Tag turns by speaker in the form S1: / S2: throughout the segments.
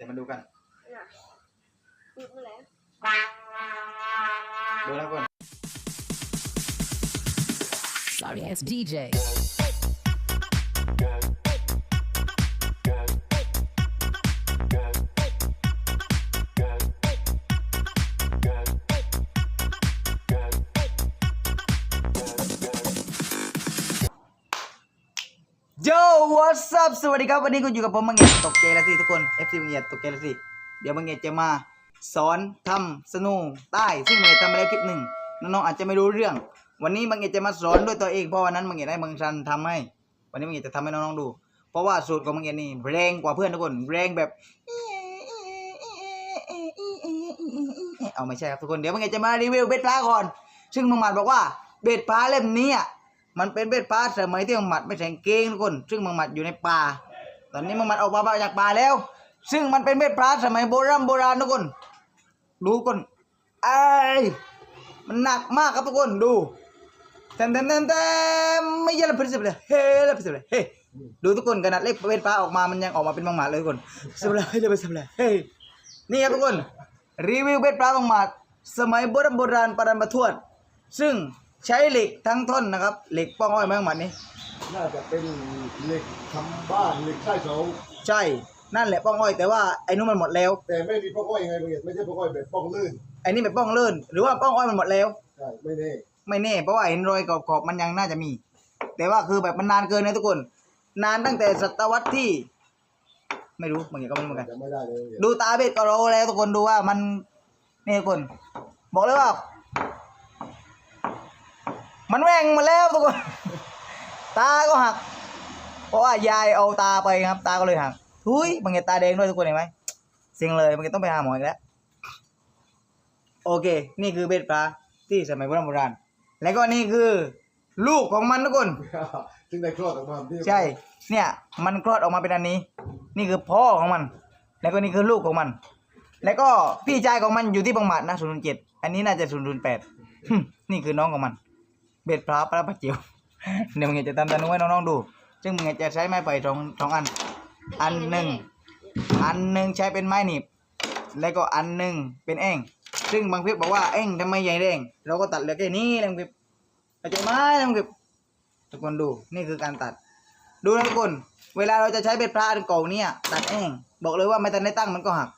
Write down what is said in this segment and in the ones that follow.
S1: ดี๋ยวมาดูกัน
S2: น่ะพูดมาแล้ว
S1: ดูแล้วก่อน
S3: Sorry ass DJ.
S1: What's up สวัสดีครับวันนี้คุณอยู่กับผมมังเงียตกเจแล้วสิทุกคน FC มังเงียตกเจแล้วสิเดี๋ยวมังเงียจะมาสอนทำสนูใต้ซึ่งมังเงียทำมาแล้วคลิปหนึ่งน้องๆอาจจะไม่รู้เรื่อง วันนี้มังเงียจะมาสอนด้วยตัวเองเพราะวันนั้นมังเงียได้มังชันทำให้ วันนี้มังเงียจะทำให้น้องๆดู เพราะว่าสูตรของมังเงียนี่แรงกว่าเพื่อนทุกคนแรงแบบเอาไม่ใช่ครับทุกคนเดี๋ยวมังเงียจะมารีวิวเบ็ดปลาก่อน ซึ่งมังหมัดบอกว่าเบ็ดปลาเล่มนี้อะ มันเป็นเบ็ดปลาสมัยที่มังหมัดไม่แข่งเก่งทุกคน ซึ่งมังหมัดอยู่ในป่า ตอนนี้มังหมัดออกมาจากป่าแล้ว ซึ่งมันเป็นเบ็ดปลาสมัยโบราณโบราณทุกคน ดูก่อนไอ้ยมันหนักมากครับทุกคนดูเต็มเต็มเต็มเต็มไม่ใช่ละพิเศษเลยเฮ้ละพิเศษเลยเฮ้ดูทุกคนขนาดเล็กเบ็ดปลาออกมามันยังออกมาเป็นมังหมัดเลยทุกคนสบเลยเฮ้เลยสบเลยเฮ้นี่ครับทุกคนรีวิวเบ็ดปลาของหมาดสมัยโบราณโบราณปรันประทวดซึ่ง ใช้เหล็กทั้งท่อนนะครับ เหล็กป้องอ้อยไม้ของหมัดนี้
S4: น่าจะเป็นเหล็กทำบ้านเหล็กใต้เสา
S1: ใช่ นั่นแหละป้องอ้อยแต่ว่าไอ้นู้นมันหมดแล้ว
S4: แต่ไม่มีป้องอ้อยไงบางอย่างไม่ใช่ป้องอ้อยแบบป้องลื่น
S1: ไอ้นี่เป็นป้องเลื่อนหรือว่าป้องอ้อยมันหมดแล้ว
S4: ใช่ไม่แน่
S1: ไม่แน่เพราะว่าเห็นรอยขอบๆมันยังน่าจะมี แต่ว่าคือแบบมันนานเกินนะทุกคน นานตั้งแต่ศตวรรษที่ ไม่รู้บางอย่างก็ไม่รู้เหมือนกัน
S4: จะไม่ได้เลย
S1: ดูตาเบ็ดก็รู้แล้วทุกคนดูว่ามันนี่ทุกคน บอกเลยว่า มันแหว่งมาแล้วทุกคนตาก็หัก เพราะว่ายายเอาตาไปครับ ตาก็เลยหักทุยบางทีตาแดงด้วยทุกคนเห็นไหมเสียงเลยบางทีต้องไปหาหมออีกแล้วโอเค นี่คือเบ็ดปลาที่สมัยโบราณโบราณแล้วก็นี่คือ ลูกของมันทุกคน
S4: ซึ่งได้คลอดออกมาที่
S1: ใช่ เนี่ย มันคลอดออกมาเป็นอันนี้ นี่คือพ่อของมัน แล้วก็นี่คือลูกของมัน แล้วก็พี่ชายของมันอยู่ที่บางหมัดนะศูนย์เจ็ดอันนี้น่าจะศูนย์ศูนย์แปดนี่คือน้องของมัน เบ็ดพระปลาปลาเจียวเดี๋ยวมึงจะทำตานุให้น้องๆดู ซึ่งมึงจะใช้ไม้ไผ่สองสองอัน อันหนึ่งอันหนึ่งใช้เป็นไม้หนีบแล้วก็อันหนึ่งเป็นแอ่งซึ่งบางพิบบอกว่าแอ่งทำไมใหญ่แดงเราก็ตัดเหลือแค่นี้นะบางพิบเข้าใจไหมบางพิบทุกคนดูนี่คือการตัด ดูนะทุกคน เวลาเราจะใช้เบ็ดปลาอันเก่าเนี่ยตัดแอ่งบอกเลยว่าไม่ทันได้ตั้งมันก็หัก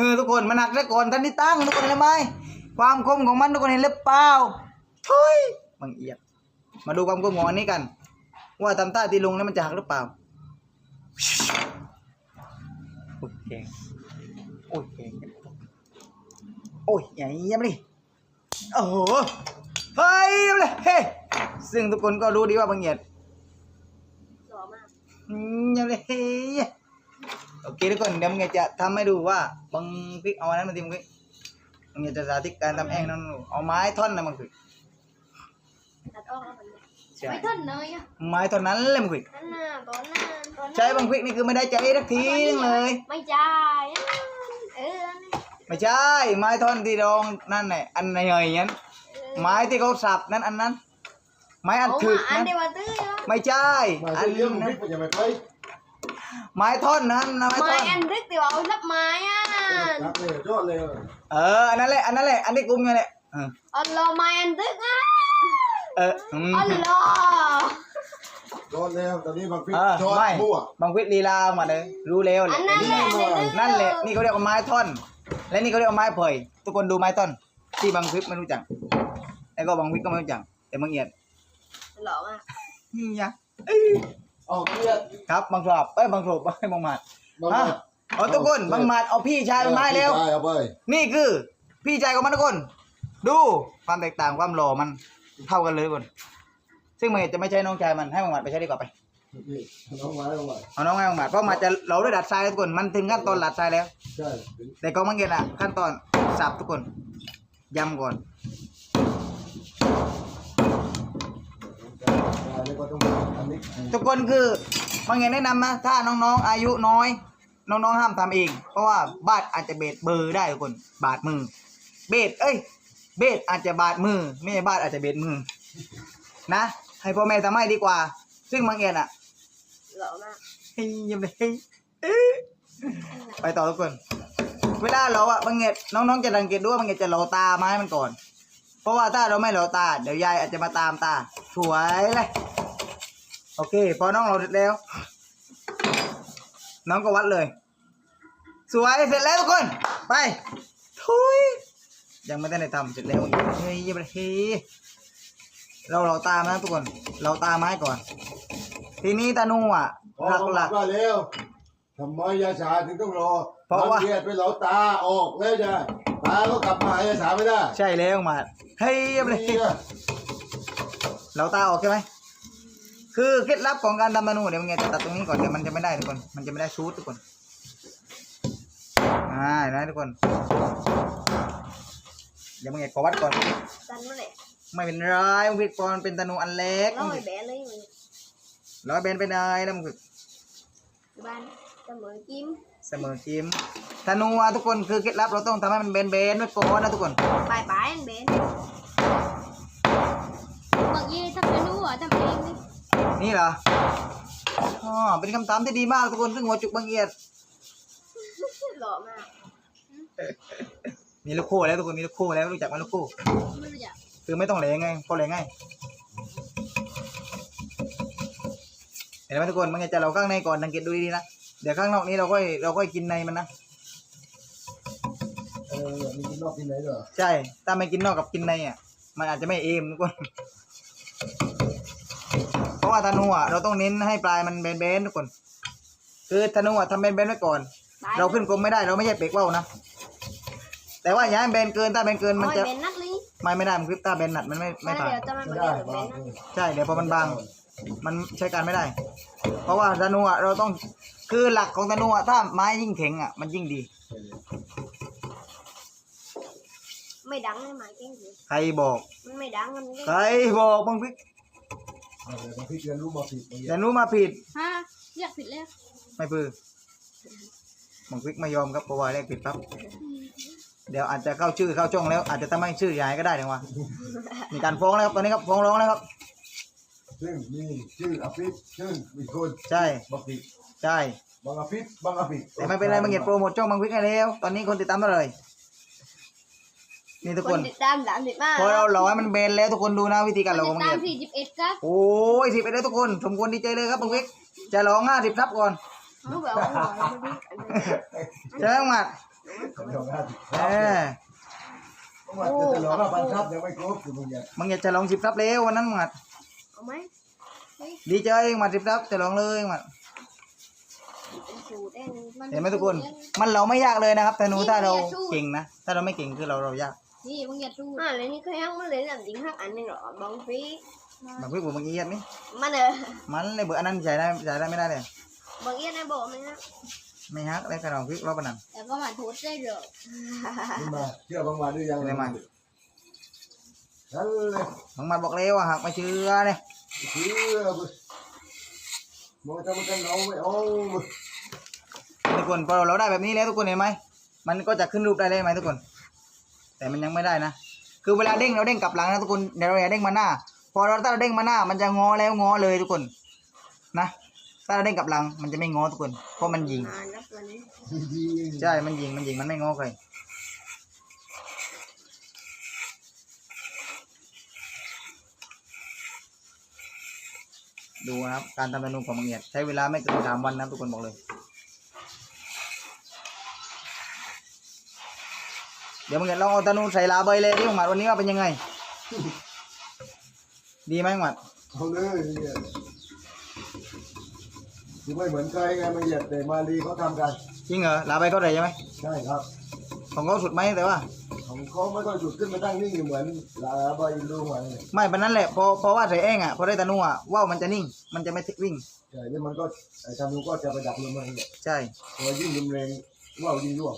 S1: เฮ้อทุกคนมันหักได้ก่อนทันที่ตั้งทุกคนเห็นไหมความคมของมันทุกคนเห็นหรือเปล่าทุยบังเอียด มาดูความคมของอันนี้กัน ว่าทำท่าที่ลงแล้วมันจะหักหรือเปล่าโอ้ยแกงโอ้ยแกงโอ้ยใหญ่เยี่ยมเลยโอ้โหเฮ้ยเอาเลยเฮ้ซึ่งทุกคนก็รู้ดีว่าบังเอียด
S2: หล่อมาก
S1: อืมยังเลยเฮ้ย โอเคทุกคนเดี๋ยวมึงจะทำให้ดูว่าบางพริกเอาอันนั้นมาทิมพริกมึงจะสาธิตการทำแองนั่นเอาไม้ท่อนนะมึงคือ
S2: ตัดออกแล้วมันเนี่ย
S1: ใช่
S2: ไม่ทันเลยอะ
S1: ไม้ท่อนนั้นเลยมึงคือ
S2: นั่นน่ะตอนนั้นตอนนั้น
S1: ใช้บางพริกนี่คือไม่ได้ใจสักทีนึงเลย
S2: ไม่จ่ายอะเออนี่
S1: ไม่ใช่ ไม้ท่อนที่รองนั่นแหละอันใหญ่ๆนั้น
S2: เออ
S1: ไม้ที่เขาสับนั้นอันนั้น ไม้อัน
S2: เอา
S1: ถึก
S2: มาอัน
S1: นั้น
S2: เดียวกันตื้อเหรอ
S1: ไม่ใช่
S4: มา
S1: อัน
S4: ที่เลี้ยง
S1: นั้
S4: พริ
S1: น
S4: กมันยัง ไม่ไป
S1: ไม้ท่อนนั้นนะไม้
S2: ไม้
S1: ท่อน
S2: อันดึกเดี๋ยวเอารับไม้อะ
S4: รักเลยยอดเลย
S1: เอออันนั้นแหละอันนั้นแหละอันที่กุมอยู่แหละเออ
S2: อัลโลไม้อันดึกอะ
S1: เอออืม
S2: อัลโล
S4: ยอดเลยตอนนี้บางพริก
S1: เออ
S4: จอด
S1: ไม่
S4: มั่ว
S1: บางพิษลีลามาเลยรู้แล้วแห
S2: อั
S1: ละ
S2: นนั้นแหละอันดึก
S1: นั่นแหละนี่เขาเรียกว่าไม้ท่อน และนี่เขาเรียกว่าไม้เผยทุกคนดูไม้ท่อน ที่บางพิษไม่รู้จักแล้วก็บางพิษก็ไม่รู้จักแต่บางเอียด
S2: หล่อมาก
S1: นี่ยะ
S4: เอาเครียด
S1: ครับบางสอบเอ้ยบางโฉบเอ้ยบางหมัด
S4: บาง
S1: ฮะเอาทุกคนบางหมัดเอาพี่ชายเป็นไม้แล้ว
S4: ใช่เอาไป
S1: นี่คือ พี่ชายของมันทุกคน ดูความแตกต่างความหล่อมันเท่ากันเลยทุกคน ซึ่งมันจะไม่ใช่น้องชายมันให้บางหมัดไปใช้ดีกว่าไป
S4: นี่น้องไม้น้องไม้
S1: เอาน้องให้บางหมัดเพราะมันจะเหลาด้วยดัดทรายแล้วทุกคนมันถึงขั้นตอนดัดทรายแล้ว
S4: ใช่
S1: แต่ก็มังเกตอะขั้นตอนสับทุกคนยำก่อน
S4: อันนี้ก็ต้องอันนี้
S1: ทุกคนคือมังเกตแนะนำนะถ้าน้องๆอายุน้อย น้องๆห้ามทำเอง เพราะว่าบาดอาจจะเบดเบอร์ได้ทุกคน บาดมือ เบดเอ้ย เบดอาจจะบาดมือ ไม่ใช่บาดอาจจะเบดมือ นะ ให้พ่อแม่ทำให้ดีกว่า ซึ่งมังเกตอะ
S2: หล่อมาก
S1: เฮ้ยยังไม่เฮ้ยเอ๊ะไปต่อทุกคน เวลาเราอะบางเงตน้องๆจะสังเกตด้วยว่าบางเงตจะเหลาตาไม้มันก่อน เพราะว่าถ้าเราไม่เหลาตา เดี๋ยวยายอาจจะมาตามตา สวยเลย โอเค พอน้องเราเสร็จแล้ว น้องก็วัดเลย สวยเสร็จแล้วทุกคน ไปทุยยังไม่ได้ทำเสร็จแล้วเฮ้ยยังไม่เฮ้ยเราเราตามนะทุกคน เราตามไม้ก่อน ทีนี้ตานูอะ
S4: พอ
S1: หลัก
S4: มา
S1: หลัก
S4: ว่าเร็วทำไมยาชาถึงต้องรอ
S1: เพราะว่า
S4: บงทีไปเหลาตาออกแล้วจ้ะตาก็กลับมาหายาชาไม่ได้
S1: ใช่แล้วมาเฮ้ยยังไม่
S4: เนี่ย
S1: เราตาออกใช่ไหม คือเคล็ดลับของการทำตานูเดี๋ยวมึงจะตัดตรงนี้ก่อนเดี๋ยวมันจะไม่ได้ทุกคน มันจะไม่ได้ชูดทุกคนอ่าเห็นไหมทุกคน เดี๋ยวมึงจะขอวัดก่อน
S2: ตันมาเลย
S1: ไม่เป็นไรมึงผิดก่อนเป็นตานูอันเล็ก
S2: ร้อยแบนเลยมึง
S1: ร้อยเบนไปไหนแล้วมึง
S2: อยู่บ้านเสมอจิ้ม
S1: เสมอจิมธนูอะทุกคนคือเคล็ดลับเราต้องทำให้มันเบนเบนๆไว้ก่อนนะทุกคน
S2: ปลายปลายอันเบน
S5: บางยี่ทำไม่รู้เหรอทำเองดิ
S1: นี่เหรออ๋อเป็นคำถามที่ดีมากทุกคนซึ่งหัวจุกบางเอียด
S2: หล่อมาก
S1: มีลูกคู่แล้วทุกคนมีลูกคู่แล้วรู้จักไหมลูกคู่
S5: ไม่รู้จัก
S1: คือไม่ต้องเหลงไงพอเหลงไงเห็นไหมทุกคนมันจะเราข้างในก่อนสังเกตดูดีๆนะเดี๋ยวข้างนอกนี้เราก็เราก็กินในมันนะ
S4: เออมีกินนอกกินไหนด้วยเหรอ
S1: ใช่ถ้าไม่กินนอกกับกินในอะมันอาจจะไม่เอมทุกคนเพราะ ว่าธนูอะเราต้องเน้นให้ปลายมันเบนๆทุกคน คือธนูอะทำเบนๆไว้ก่อน
S2: ปลาย
S1: เราขึ้นกลมไม่ได้เราไม่ใช่เป็กว่าวนะ แต่ว่าอย่าให้เบนเกินถ้าเบนเกินมัน
S2: ร้อย
S1: จะ
S2: เบนนัดเลย
S1: ไม่ไม่ได้มันคลิปถ้าเบนหนัดมันไม่ไม่
S2: ไม่
S1: ผ่าน
S2: เดี๋ยวจะมา
S4: ไม่
S2: เบ
S4: ได้
S2: นเบ
S4: บาง
S2: นนัด
S1: ใช่เดี๋ยวพอมันบาง มันใช้การไม่ได้ เพราะว่าธนูอะเราต้องคือหลักของธนูอะถ้าไม้ยิ่งแข็งอะมันยิ่งดี
S2: ไม่ดังเลยหมายเก่งเลย
S1: ใครบอก
S2: มันไม่ดังมัน
S1: ใครบอกบังพิก
S4: เออ บางทีเรียนรู้มาผิดบางอ
S1: แต่
S4: ย่าง
S1: นู้มาผิด
S5: ฮะเรียกผิดแล้ว
S1: ไม่พือบังพิกไม่ยอมครับเพราะว่าแรกผิดปั๊บเดี๋ยวอาจจะเข้าชื่อเข้าช่องแล้ว อาจจะทำให้ชื่อยายก็ได้นะวะมีการฟ้องแล้วครับตอนนี้ครับฟ้องร้องแล้วครับ
S4: ซึ่งมีชื่ออภิษซึ่งมีคน
S1: ใช่
S4: บางที
S1: ใช่
S4: บางอภิษบางอภิษ
S1: แต่ไม่เป็นไรบังเกียรติโปรโมทช่องบังพิกให้แล้ว ตอนนี้คนติดตามเท่าไหร่ นี่ทุก
S2: ค
S1: คน
S2: นติดตามสามสิบมาก
S1: พอเราหล่อให้มันเบนแล้วทุกคนดูนะวิธีการหล่อของบัง
S5: ตาม
S1: เกียรติ
S5: สี่สิบเอ็ดครับ
S1: โอ้ยสิบไปเลยทุกคนสมควรดีใจเลยครับบังพิกจะร้องห้าสิบทับก่อน
S2: เขาแบบว่าหล่อแล้วมันดีอันนั้น
S1: ใช่ไหมหมัด
S4: เดี๋ยวนะ
S1: เออ
S4: เพราะว่าจะจะรอว่าพันทับยังไม่ครบอยู่บางอย่าง
S1: มึงอยากจะลองสิบทับแล้ววันนั้นหมัด
S2: เอาไหม
S1: ดีใจหมัดสิบทับจะลองเลยหมัด
S2: เป็นสูตรเอง
S1: เห็นไหมทุกคน มันเราไม่ยากเลยนะครับแต่หนูถ้าเราเก่งนะถ้าเราไม่เก่งคือเราเรายาก
S5: นี่บางอย่าสู้
S2: อ่าเลยนี่เคยฮักมันเลย làm tiếng hát anh nên rõ bóng phí
S1: บางพิกผมบางเอียดนี่
S2: mà nè
S1: มันเลยเบอร์อันนั้นใช้ได้ใช้ได้ไม่ได้เลย
S2: bóng yên này bộ mình á
S1: ไม่ฮักได้กระดองพิกรอบปนัน
S5: แต่ก็มาโทษได้เหรอ
S4: นี่มาเชื่อบางวันหรือยัง
S1: ได้มา
S4: นั่นเลย
S1: บางหมัดบอกแล้วว่าหักไม่เชื่อเนี่ย
S4: เชื่อมึงมึงทำกันเอาไม่เอา
S1: ทุกคนพอเราได้แบบนี้แล้วทุกคนเห็นไหมมันก็จะขึ้นรูปได้เลยไหมทุกคน แต่มันยังไม่ได้นะ คือเวลาเด้งเราเด้งกลับหลังนะทุกคนเดี๋ยวเราอย่าเด้งมาหน้า พอเราถ้าเราเด้งมาหน้า มันจะงอแล้วงอเลยทุกคนนะ ถ้าเราเด้งกลับหลังมันจะไม่งอทุกคน เพราะมันยิง
S2: à lắp lên đi
S4: ดี
S1: ใช่ มันยิง มันยิง มันไม่งอใครดูนะครับ การทำธนูของมังเอียดใช้เวลาไม่เกินสามวันนะครับทุกคนบอกเลย เดี๋ยวมังเอียดลองเอาธนูใส่ลาใบเลยที่มังหมัดวันนี้ว่าเป็นยังไง ดีไหมมังหมัด
S4: เอาเลยเนี่ยคือไม่เหมือนใครไงมาเหยียดแต่มาลีเขาทำกัน
S1: จริงเหรอลาใบเขาได้ใช่ไหม
S4: ใช่ครับ
S1: ของเขาสุดไหมแต่ว่า
S4: ของเขาไม่ค่อยหยุดขึ้นมาตั้งนิ่งอยู่เหมือนลาใบลูกมันเนี่ย
S1: ไม่ปานนั้นแหละพอพอว่าใส่เองอะพอได้ธนูอะว่าวมันจะนิ่ง มันจะไม่วิ่ง
S4: ใช่แล้วมันก็ไอ้ทำนูก็จะไปดักลมมันเนี่ย
S1: ใช่
S4: พอยิ่งรุนแรงว่าวยิ่งร่วง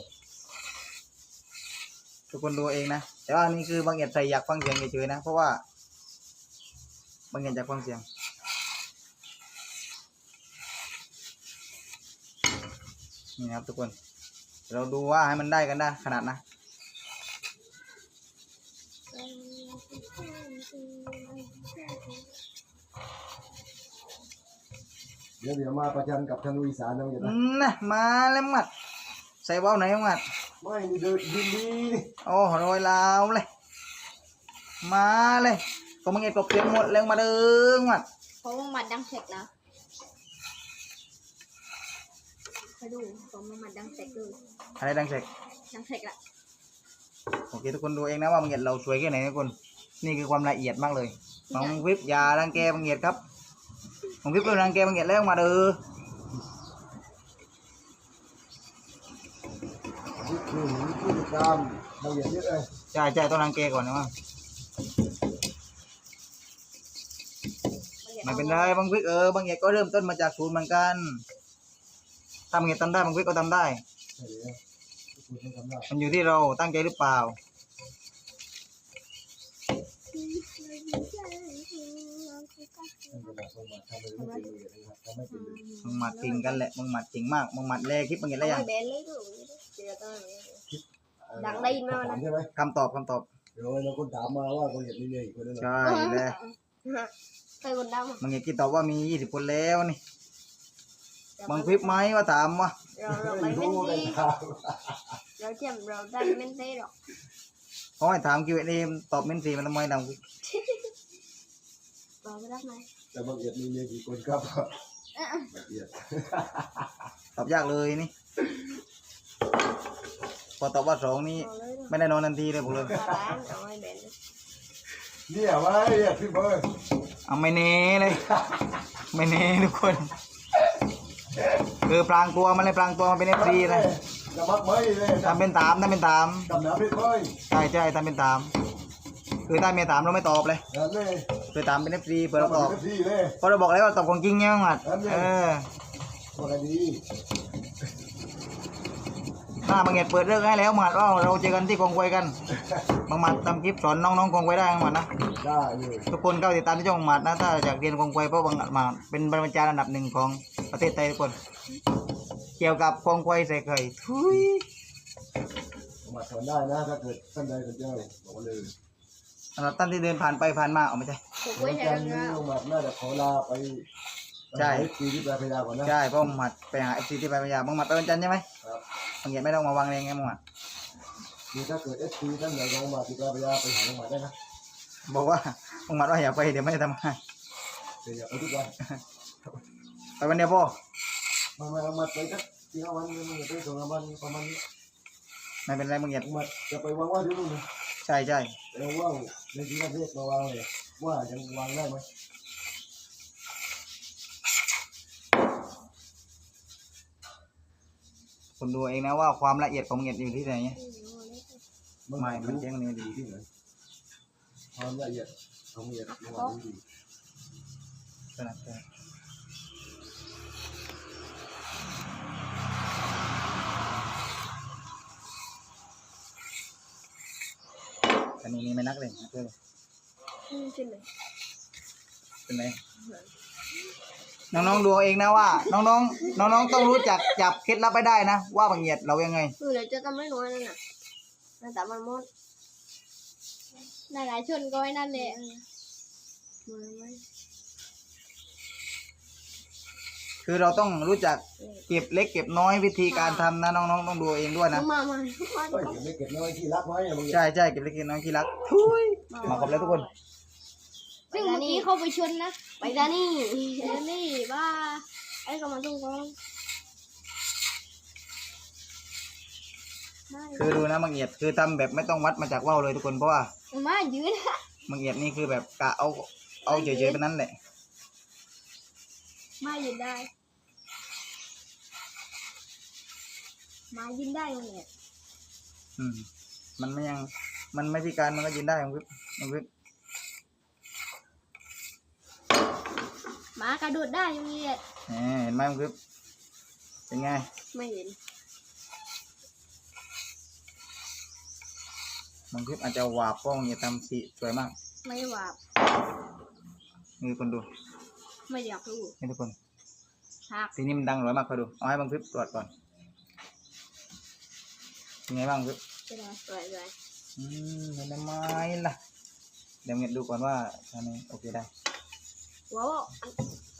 S1: ทุกคนดูเองนะ แต่ว่านี่คือบางเอียดใส่อยากฟังเสียงเฉยๆนะ เพราะว่า บางเอียดอยากฟังเสียง นี่นะครับทุกคน เราดูว่าให้มันได้กันได้ขนาดนะน
S4: เดี๋ยวเดี๋ยวมาประจันกับทางอีสานนะมึง
S1: อื
S4: นะ
S1: มนะมาแล้วมัด ใส่เว้าวไหนมัด
S4: ไม่นี่เดินดินดีนี่
S1: โอ้โรยลาวเลย มาเลยก็มึงเอ็ดกบเสียงหมดแล้วมาเด้อมัด
S5: เพราะว่าหมัดดังเสกนะไปดูเพราะว่าหมัดดังเสกดู
S1: อะไรดังเสก
S5: ดังเสกละ
S1: โอเคทุกคนดูเองนะว่ามึงเอ็ดเราสวยแค่ไหนทุกคน นี่คือความละเอียดมากเลยมังวิบอย่ารังแกมึงเอ็ดครับมึงวิบเป็นรังแกมึงเอ็ดแล้วมาเด้อ
S4: นี่คือผู้ติ ดตามเราอย่างนี้เลย
S1: ใช่ใช่ต้องรังแกก่อนนะว่าไม่เป็นไรบางวิกเออบางเอ็ดก็เริ่มต้นมาจากศูนย์เหมือนกันถ้ามึงเอ็ดทำได้บางวิกก็ทำได้
S4: ใช่เลยคุณต้องทำได้
S1: มันอยู่ที่เราตั้งใจหรือเปล่า
S4: ตั้งแต่แบบประมาณทำเลยไม่เป็นเลยนะครับทำไม่เป็นเลย
S1: มึงหมัดจริงกันแหละมึงหมัดจริงมากมึงหมัดแรกคลิปมึงเห็นแล้วยัง
S2: ไม่เบนเลยดูเดี๋ยวต้อง
S4: เอ่อ
S2: ดังได้ยินไหมวะนะ
S4: ใช่ไหม
S1: คำตอบคำตอบ
S4: เดี๋ยวเราคนถามมาว่าคนเห็นนี่เนี่ยอีกคนนึง
S1: ใช่แล้ว
S2: เคยคนดำอะ
S1: มึงเห็นกี่ตอบว่ามียี่สิบคนแล้วนี่มึงคลิปไหมว่าถามวะ
S2: เราเราไป
S4: ไม่
S2: เป็น
S4: รู้กัน
S2: ที่
S4: ถาม
S2: เราเจียมเราได้เป็นที่หรอก
S1: เขาให้ถามคิวเอ็มตอบเมนสีมันทำไมเรา
S2: เราไม่รับไหม
S4: แต่บางเอียดมีเมียกี่คนครับบางเอียด
S1: ตอบยากเลยนี่ พอตอบว่าสองนี่
S2: เอาเลย
S1: ไม่ได้นอนทันทีเลยผมเลย
S2: มาร้านเอาไม่เบน
S4: เนี่ยไว้เนี่ยพี่เบิร์ด
S1: เอาไม่เน่เลย ไม่เน่ทุกคนคือพลางตัวมันเลยพลางตัวมันเป็นเอฟซีเลย
S4: จะมักไหมเลย
S1: ทำเป็นตามทำเป็นตาม
S4: ดำน้ำพี่เบิร์ด
S1: ใช่ใช่ทำเป็นตาม คือถ้าเมียถามเราไม่ตอบเลย
S4: นั่นเลย
S1: คือตามเป็นเอฟซีเปิดเราตอบ
S4: พี่เลย
S1: เพราะเราบอกแล้วว่าตอบของจริงไงบ้างหมัดเออ
S4: บอกกันดี
S1: ถ้าบางเงียดเปิดเรื่องให้แล้วหมัดว่าเราเจอกันที่กองควยกันบางหมัดทำคลิปสอนน้องๆกองควยได้บางหมัดนะ
S4: ได้เลย
S1: ทุกคนเข้าติดตามที่ช่องหมัดนะถ้าอยากเรียนกองควยเพราะบางหมัดเป็นบรรจารย์อันดับหนึ่งของประเทศไทยทุกคน เกี่ยวกับกองควยใส่ไข่ทุย
S4: มาสอนได้นะถ้าเกิดท่านใดสนใจบอกมาเลย
S1: สำหรับท่านที่เดินผ่านไปผ่านมาเอาไม่ใช่
S2: ถูก
S4: วั
S2: ไว้
S4: น
S2: ใช้
S4: จันทร์
S2: เงิ
S4: นี้
S2: น
S4: ลงมาน่าจะขอลาไป
S1: ใช่
S4: ปีที่ปลายพยาก่อนนะ
S1: ใช่เพราะหมัดไปหาเอฟซีที่ไปพยาบางหมัดไปวันจันทร์ใช่ไหม
S4: ครับ
S1: บางเงียดไม่ต้องมาวางแรงไงบางหมัด
S4: คือถ้าเกิดเอสพีท่านใดลงมาที่ปลายพยาไปหาลงมาได้นะ
S1: บอกว่าบางหมัดว่าอย่าไปเดี๋ยวไม่ได้ทำงาน
S4: เดี๋ยวอย่าไปทุกวัน
S1: ไปวันเดียวพ่อ
S4: มามาเอามาไปสักสี่ห้าวันมันจะไปสองสามวันประมาณนี้
S1: ไม่เป็นไรบางเงียด
S4: เอามาจะไปวางว่าที่นู่นนะ
S1: ใช่ใช่
S4: เราว่างในที่ประเทศมาวางเลยว่ายังวางได้ไหม
S1: คุณดูเองนะว่าความละเอียดของบางเงียดอยู่ที่ไหนไม่มันแจ้งเนี่ยดี
S4: ที่ไหนความละเอียดของละเอียดระหว่างนี้ดี
S1: ขนาดนั้นอันนี้นี่ไม่นักเลยนะเพื่อน
S2: ใช่ไหม
S1: เป็นไร น้องๆดูเอาเองนะว่า น้องๆน้องๆต้องรู้จักจับเคล็ดลับไปได้นะ ว่าบางเหยียดเรายังไง
S2: คือเดี๋ยวจะทำไม่น้อยนั่นน่ะนั่นแต่มันมด
S5: หลายๆชนก็ไว้นั่นแหละ
S2: มือไหม
S1: คือเราต้องรู้จักเก็บเล็กเก็บน้อยวิธีการทำนะน้องๆต้องดูเอาเองด้วยนะ
S2: มามามา
S4: เฮ้ยเก็บไม่เก็บน้อยที่รักไว้อะมึง
S1: ใช่ใช่เก็บเล็กเก็บน้อยที่รักทุยมาครบแล้วทุกคน
S5: ซึ่งเมื่อกี้เขาไปชนนะ
S2: ไปซะนี่
S5: เดี๋ยวนี่บ้า
S2: ไอ้ก็ มาตุ้งกอง
S5: ไม่
S1: คือดูนะบางเหยียดคือทำแบบไม่ต้องวัดมาจากว่าวเลยทุกคนเพราะว่า
S5: มายืน
S1: บางเหยียดนี่คือแบบกะเอาเอาเฉยๆไปนั้นแหละ
S5: มายืนได้ มายืนได้ยังไง
S1: อืมมันไม่ยังมันไม่พิการมันก็ยืนได้ของวิบของวิบ
S5: หมากระโดดได้ยังไง
S1: แหมเห็นไหมของวิบเป็นไง
S2: ไม่เห็น
S1: บางคลิปอาจจะหวาบกล้องอย่าทำสีสวยมาก
S5: ไม่หวาบ
S1: นี่คนดู
S5: ไม่อยากรู้
S1: นี่ทุกคน
S5: หัก
S1: ทีนี้มันดังหรอยมากคอยดู เอาให้บางคลิปตรวจก่อนเป็นไงบ้างคลิป
S2: จะได้สวยเลย
S1: อืมเห็นไหมล่ะ เดี๋ยวเงียดูก่อนว่าทำไมโอเคได้
S2: ว้าว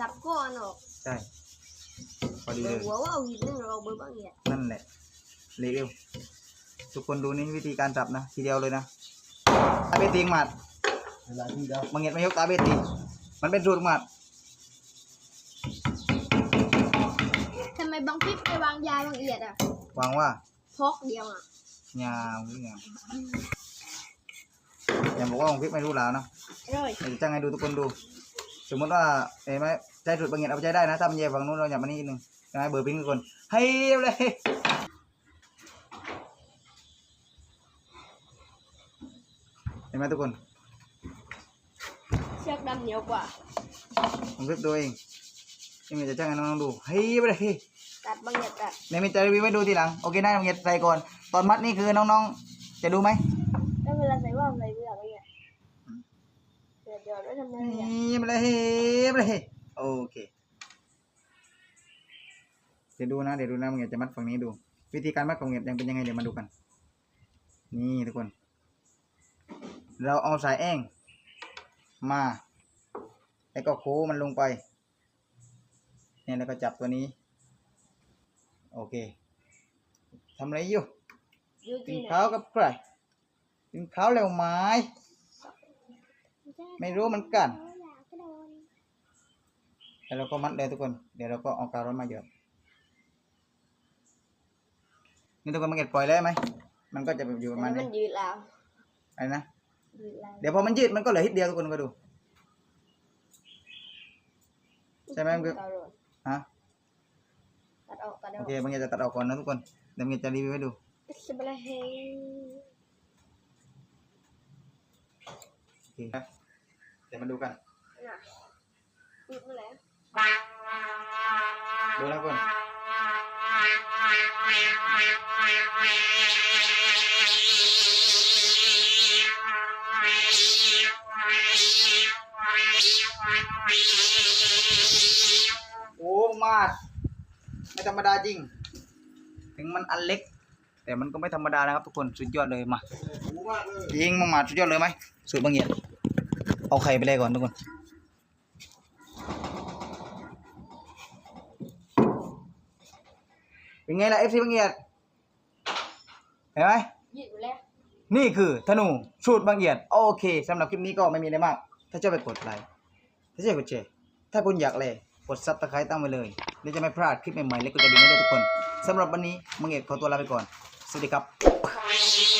S2: จับก้อนออก
S1: ใช่พอดี
S2: เบ
S1: เล
S2: อยร์หัวว่าเอาหินนึงเราเบอร์บ้างเนี่ย
S1: นั่นแหละเร็วทุกคนดูนี่วิธีการจับนะทีเดียวเลยนะตาเบตติงหมัด
S4: เวลาที่เรา
S1: มังเงียดไม่ยกตาเบตติงมันเป็นสูตรหมัด
S5: ทำไมบางคลิปไปวางยาบางเอียดอะ
S1: หวังว่า
S2: พกเดียวอะ
S1: ยาวหรือไงอย่าบอกว่าของพริกไม่รู้แล้วนะ
S2: อร่อย
S1: เดี๋ยวจะจ้างให้ดูทุกคนดู สมมติว่าเห็นไหมใจสุดบางเงียดเอาไปใช้ได้นะถ้ามันแย่ฝั่งนู้นเราอย่ามานี่นิดนึงนะเบอร์พิงทุกคนให้เร็วเลยเห็นไหมทุกคน
S2: เชือกดำเหนียวกว่า
S1: ผมคลิปตัวเองยังไงจะจ้างให้น้องๆดูเฮ้ยไปเลย
S2: ตัดบางเนี่ยตัด
S1: ในมีจะรีวิวไว้ดูทีหลังโอเคได้บางเงียดใส่ก่อน ตอนมัดนี่คือน้องๆ จะดูไหม
S2: แล้วเวลาใส่ว่าใส่เบื่อไปเนี่ ยเดี๋ยวเดี๋ยวแล้วทำไง
S1: เฮ้
S2: อะ
S1: ยไปเลยเฮ้ยไปเลยโอเค เดี๋ยวดูนะ เดี๋ยวดูนะบางเงียดจะมัดฝั่งนี้ดู วิธีการมัดของเงียดยังเป็นยังไงเดี๋ยวมาดูกัน นี่ทุกคน เราเอาสายแอ่งมา แล้วก็โค้งมันลงไป เนี่ยแล้วก็จับตัวนี้ โอเคทำอะไรอยู่
S2: อยู่
S1: กิ
S2: ที่
S1: น
S2: ไหน
S1: ข้าวกับใครกินข้าวแล้วไหม ไม่รู้เหมันกันแล้วเราก็มัดเลยทุกคน เดี๋ยวเราก็เอาการ้อนมาหยดนี่ทุกคนมันเก็บปล่อยได้ไหม มันก็จะแบบอยู่ประมาณ
S2: มั
S1: นี้
S2: นยืดแล้ว
S1: อะไรนะ
S2: ยืดแล้ว
S1: เดี๋ยวพอมันยืดมันก็เหลือฮิตเดียวทุกคนก็ดู ใช่ไหมมันคือ
S2: ตัดออก
S1: ฮะ
S2: ตัดออกตัดอ
S1: โอ
S2: อก
S1: เคบางอย่างจะตัดออกก่อนนะทุกคน เดี๋ยวบางอย่างจะรีวิวให้ดู
S2: สบายเฮง
S1: โอเคนะเดี๋ยวมาดูกัน
S2: น่ะยืดมาแล้ว
S1: ดูนะทุกคนโอ้มาดไม่ธรรมดาจริง ถึงมันอันเล็ก แต่มันก็ไม่ธรรมดานะครับทุกคนสุดยอดเลยมา
S4: หูมากเลย
S1: ยิงมาหมาดสุดยอดเลยไหมสูตรบางเหียด เอาไข่ไปเลยก่อนทุกคนเป็นไงล่ะเอฟซีบางเหียดเห็นไหม
S2: ยืดมาแล้ว
S1: นี่คือธนูสูตรบางเอียด โอเคสำหรับคลิปนี้ก็ไม่มีอะไรมาก ถ้าชอบไปกดไลค์ถ้าชอบกดแชร์ถ้าคุณอยากเลยกดซับสไครต์ตั้งไว้เลยแล้วจะไม่พลาดคลิปใหม่ๆและกดกระดิ่งให้ด้วยทุกคนสำหรับวันนี้บางเอียดขอตัวลาไปก่อน สวัสดีครับ
S2: เ